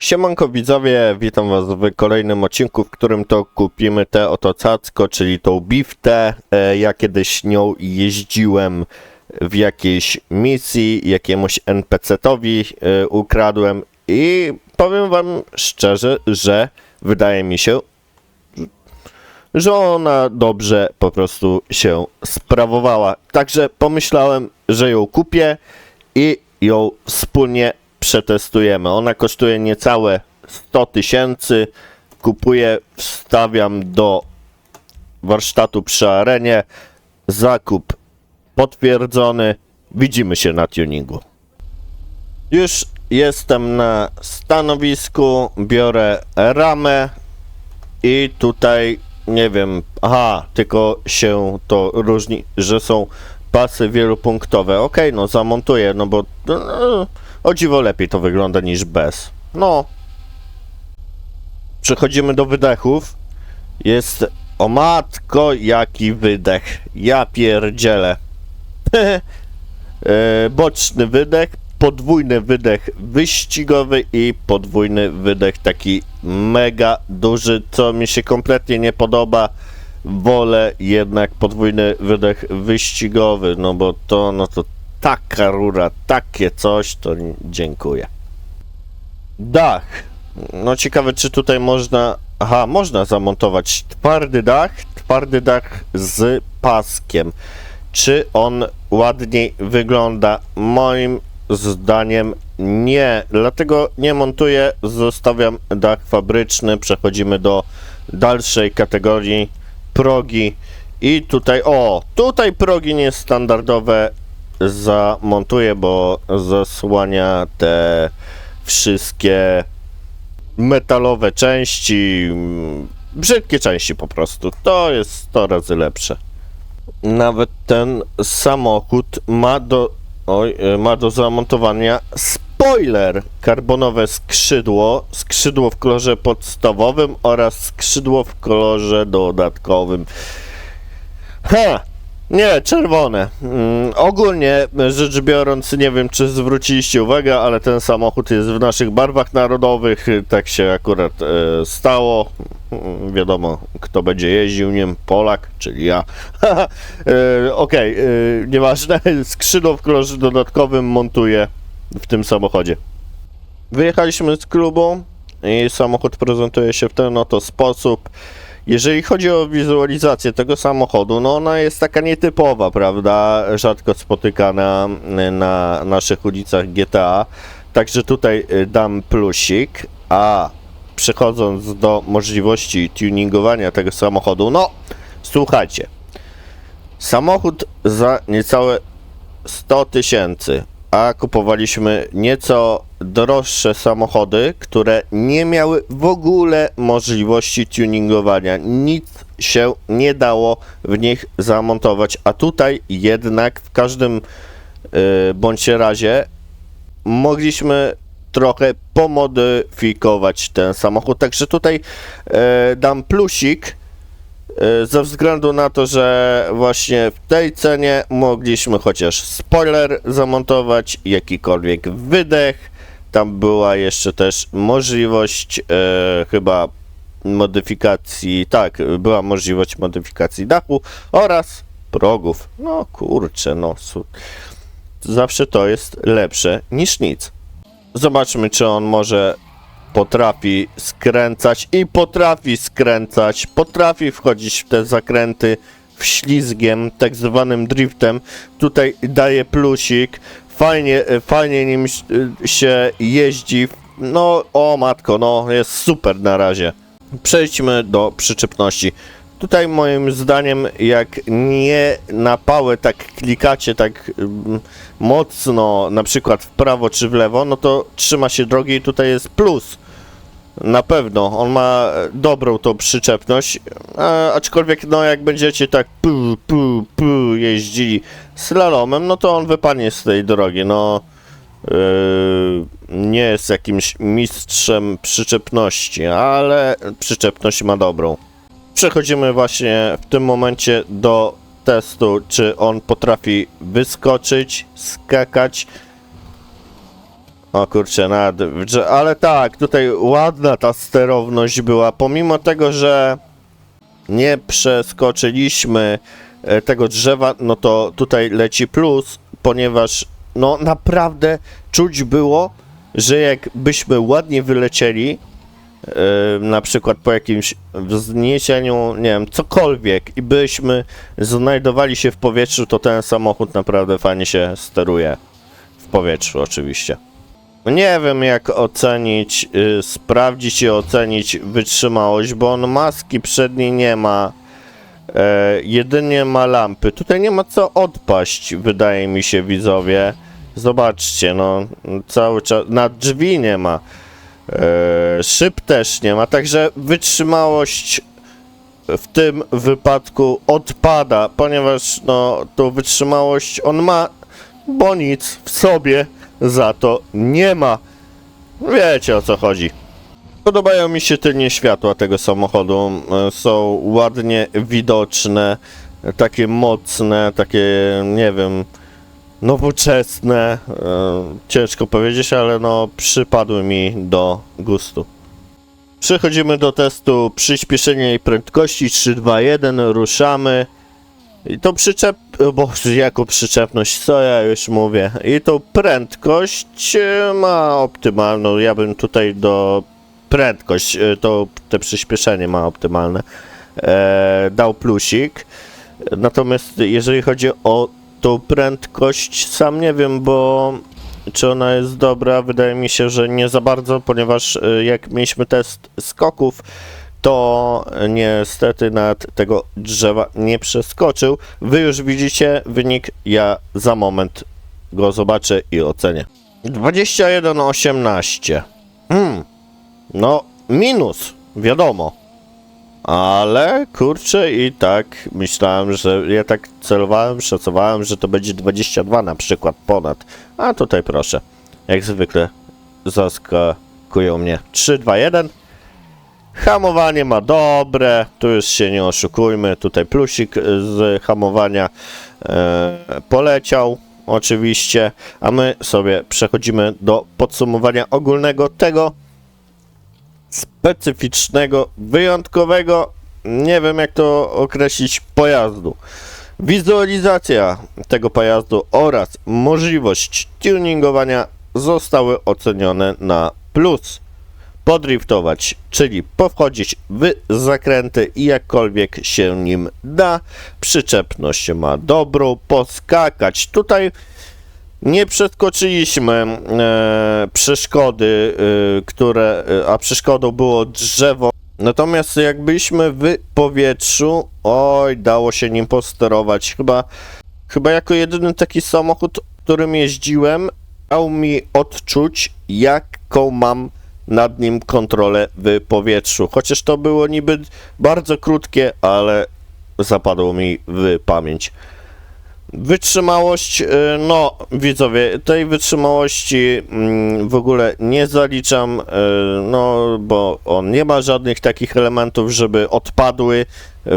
Siemanko widzowie, witam was w kolejnym odcinku, w którym to kupimy tę oto cacko, czyli tą biftę. E, Ja kiedyś nią jeździłem w jakiejś misji, jakiemuś NPC-towi e, ukradłem i powiem wam szczerze, że wydaje mi się, że ona dobrze po prostu się sprawowała. Także pomyślałem, że ją kupię i ją wspólnie przetestujemy. Ona kosztuje niecałe 100 tysięcy. Kupuję, wstawiam do warsztatu przy arenie. Zakup potwierdzony. Widzimy się na tuningu. Już jestem na stanowisku, biorę ramę i tutaj nie wiem, aha, tylko się to różni, że są pasy wielopunktowe. Okej, no zamontuję, no bo no, o dziwo lepiej to wygląda niż bez. No. Przechodzimy do wydechów. Jest, o matko, jaki wydech. Ja pierdzielę. e, boczny wydech, podwójny wydech wyścigowy i podwójny wydech taki mega duży, co mi się kompletnie nie podoba. Wolę jednak podwójny wydech wyścigowy, no bo to, no to taka rura, takie coś, to dziękuję. Dach. No ciekawe, czy tutaj można. Aha, można zamontować twardy dach, twardy dach z paskiem. Czy on ładniej wygląda? Moim zdaniem nie. Dlatego nie montuję, zostawiam dach fabryczny. Przechodzimy do dalszej kategorii progi. I tutaj, o, tutaj progi niestandardowe zamontuję, bo zasłania te wszystkie metalowe części, mm, brzydkie części po prostu. To jest 100 razy lepsze. Nawet ten samochód ma do, oj, e, ma do zamontowania spoiler, karbonowe skrzydło, skrzydło w kolorze podstawowym oraz skrzydło w kolorze dodatkowym. Ha! Nie, czerwone. Mm, ogólnie rzecz biorąc, nie wiem czy zwróciliście uwagę, ale ten samochód jest w naszych barwach narodowych. Tak się akurat e, stało. Mm, Wiadomo, kto będzie jeździł nim, Polak, czyli ja. e, Okej, e, nieważne. Skrzydło w kolorze dodatkowym montuję w tym samochodzie. Wyjechaliśmy z klubu i samochód prezentuje się w ten oto sposób. Jeżeli chodzi o wizualizację tego samochodu, no ona jest taka nietypowa, prawda? Rzadko spotykana y, na naszych ulicach GTA. Także tutaj y, dam plusik, a przechodząc do możliwości tuningowania tego samochodu, no słuchajcie. Samochód za niecałe 100 tysięcy, a kupowaliśmy nieco droższe samochody, które nie miały w ogóle możliwości tuningowania. Nic się nie dało w nich zamontować, a tutaj jednak w każdym yy, bądź razie mogliśmy trochę pomodyfikować ten samochód. Także tutaj e, dam plusik ze względu na to, że właśnie w tej cenie mogliśmy chociaż spoiler zamontować, jakikolwiek wydech. Tam była jeszcze też możliwość e, chyba modyfikacji, tak, była możliwość modyfikacji dachu oraz progów. No kurczę, no zawsze to jest lepsze niż nic. Zobaczmy, czy on może potrafi skręcać i potrafi skręcać, potrafi wchodzić w te zakręty wślizgiem, tak zwanym driftem. Tutaj daje plusik, fajnie, fajnie nim e, się jeździ. No, o matko, no jest super na razie. Przejdźmy do przyczepności. Tutaj moim zdaniem, jak nie na pałę tak klikacie tak mm, mocno, na przykład w prawo czy w lewo, no to trzyma się drogi i tutaj jest plus. Na pewno, on ma dobrą tą przyczepność, aczkolwiek no jak będziecie tak pu, pu, pu jeździli slalomem, no to on wypadnie z tej drogi, no yy, nie jest jakimś mistrzem przyczepności, ale przyczepność ma dobrą. Przechodzimy właśnie w tym momencie do testu, czy on potrafi wyskoczyć, skakać. O kurczę, nad, ale tak, tutaj ładna ta sterowność była, pomimo tego, że nie przeskoczyliśmy e, tego drzewa, no to tutaj leci plus, ponieważ no naprawdę czuć było, że jakbyśmy ładnie wylecieli, na przykład po jakimś wzniesieniu, nie wiem, cokolwiek i byśmy znajdowali się w powietrzu, to ten samochód naprawdę fajnie się steruje. W powietrzu oczywiście. Nie wiem jak ocenić, y, sprawdzić i ocenić wytrzymałość, bo on maski przedniej nie ma. E, jedynie ma lampy. Tutaj nie ma co odpaść, wydaje mi się, widzowie. Zobaczcie, no, cały czas. Na drzwi nie ma. E, szyb też nie ma, także wytrzymałość w tym wypadku odpada, ponieważ no, tą wytrzymałość on ma, bo nic w sobie za to nie ma. Wiecie o co chodzi. Podobają mi się tylnie światła tego samochodu. E, Są ładnie widoczne, takie mocne, takie, nie wiem, nowoczesne. E, Ciężko powiedzieć, ale no przypadły mi do gustu. Przechodzimy do testu przyspieszenia i prędkości 3, 2, 1, ruszamy. I to przyczep... Bo jako przyczepność, co ja już mówię. I tą prędkość e, ma optymalną. Ja bym tutaj do prędkość, e, to te przyspieszenie ma optymalne. E, dał plusik. Natomiast jeżeli chodzi o tą prędkość, sam nie wiem, bo czy ona jest dobra, wydaje mi się, że nie za bardzo, ponieważ e, jak mieliśmy test skoków, to niestety nad tego drzewa nie przeskoczył. Wy już widzicie wynik, ja za moment go zobaczę i ocenię. 21,18. Hmm, no minus, wiadomo. Ale kurczę i tak myślałem, że ja tak celowałem, szacowałem, że to będzie 22 na przykład ponad. A tutaj proszę, jak zwykle zaskakują mnie. 3, 2, 1. Hamowanie ma dobre, tu już się nie oszukujmy, tutaj plusik z hamowania e, poleciał oczywiście, a my sobie przechodzimy do podsumowania ogólnego tego specyficznego, wyjątkowego, nie wiem jak to określić, pojazdu. Wizualizacja tego pojazdu oraz możliwość tuningowania zostały ocenione na plus podriftować, czyli powchodzić w zakręty i jakkolwiek się nim da. Przyczepność ma dobrą, poskakać. Tutaj nie przeskoczyliśmy e, przeszkody, e, które, e, a przeszkodą było drzewo. Natomiast jak byliśmy w powietrzu, oj, dało się nim posterować. Chyba, chyba jako jedyny taki samochód, którym jeździłem, dał mi odczuć, jaką mam nad nim kontrolę w powietrzu. Chociaż to było niby bardzo krótkie, ale zapadło mi w pamięć. Wytrzymałość, y, no widzowie, tej wytrzymałości mm, w ogóle nie zaliczam, y, no bo on nie ma żadnych takich elementów, żeby odpadły, y,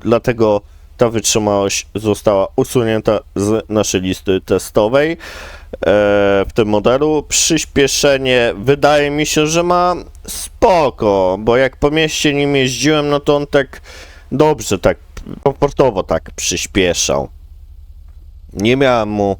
dlatego ta wytrzymałość została usunięta z naszej listy testowej w tym modelu. Przyspieszenie wydaje mi się, że ma spoko, bo jak po mieście nim jeździłem, no to on tak dobrze, tak komfortowo tak przyspieszał. Nie miałem mu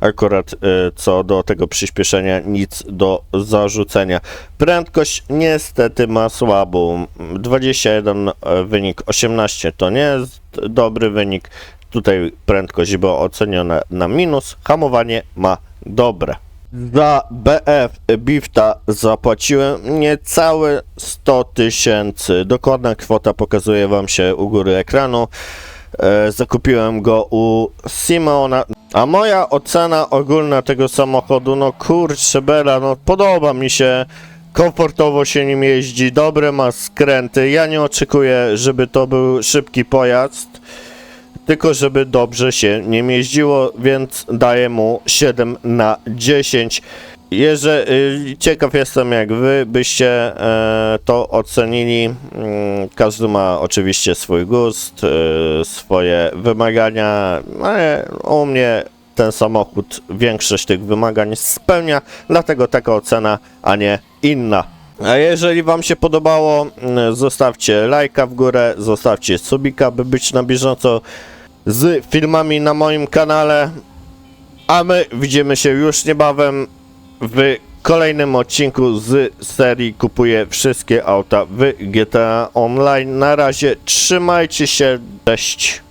akurat e, co do tego przyspieszenia nic do zarzucenia. Prędkość niestety ma słabą. 21 e, wynik 18 to nie jest dobry wynik. Tutaj prędkość była oceniona na minus. Hamowanie ma dobre. Za BF Bifta zapłaciłem niecałe 100 tysięcy. Dokładna kwota pokazuje Wam się u góry ekranu. E, zakupiłem go u Simona. A moja ocena ogólna tego samochodu, no kurczę bela, no podoba mi się. Komfortowo się nim jeździ, dobre ma skręty. Ja nie oczekuję, żeby to był szybki pojazd tylko żeby dobrze się nim jeździło, więc daję mu 7 na 10. Jeżeli ciekaw jestem jak wy byście e, to ocenili. Mm, każdy ma oczywiście swój gust, e, swoje wymagania, ale u mnie ten samochód większość tych wymagań spełnia, dlatego taka ocena, a nie inna. A jeżeli Wam się podobało, mm, zostawcie lajka w górę, zostawcie subika, by być na bieżąco z filmami na moim kanale. A my widzimy się już niebawem w kolejnym odcinku z serii Kupuję wszystkie auta w GTA Online. Na razie trzymajcie się, cześć.